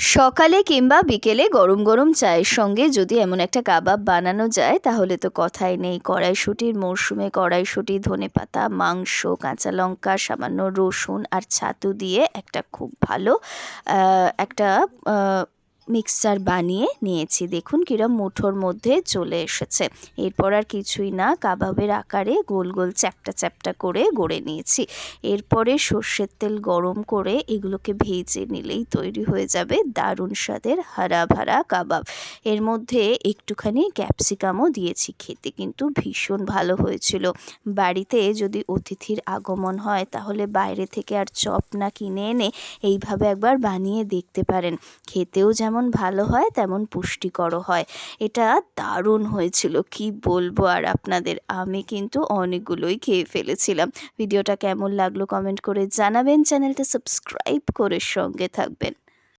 সকালে কিংবা বিকেলে গরম গরম চায়ের সঙ্গে যদি এমন একটা কাবাব বানানো যায়, তাহলে তো কথাই নেই। কড়াইশুটির মরশুমে কড়াইশুটি, ধনে পাতা, মাংস, কাঁচা লঙ্কা, সামান্য রসুন আর ছাতু দিয়ে একটা খুব ভালো একটা মিক্সচার বানিয়ে নিয়েছি। দেখুন কিরম মুঠোর মধ্যে চলে এসেছে। এরপর আর কিছুই না, কাবাবের আকারে গোল গোল চ্যাপটা চ্যাপটা করে গড়ে নিয়েছি। এরপরে সর্ষের তেল গরম করে এগুলোকে ভেজে নিলেই তৈরি হয়ে যাবে দারুণ স্বাদের হারা ভারা কাবাব। এর মধ্যে একটুখানি ক্যাপসিকামও দিয়েছি খেতে, কিন্তু ভীষণ ভালো হয়েছিল। বাড়িতে যদি অতিথির আগমন হয়, তাহলে বাইরে থেকে আর চপ না কিনে এনে এইভাবে একবার বানিয়ে দেখতে পারেন। খেতেও যেমন ভালো হয়, তেমন পুষ্টিকরও হয়। এটা দারুণ হয়েছিল, কি বলব আর আপনাদের? আমি কিন্তু অনেকগুলোই খেয়ে ফেলেছিলাম। ভিডিওটা কেমন লাগল কমেন্ট করে জানাবেন, চ্যানেলটা সাবস্ক্রাইব করে সঙ্গে থাকবেন।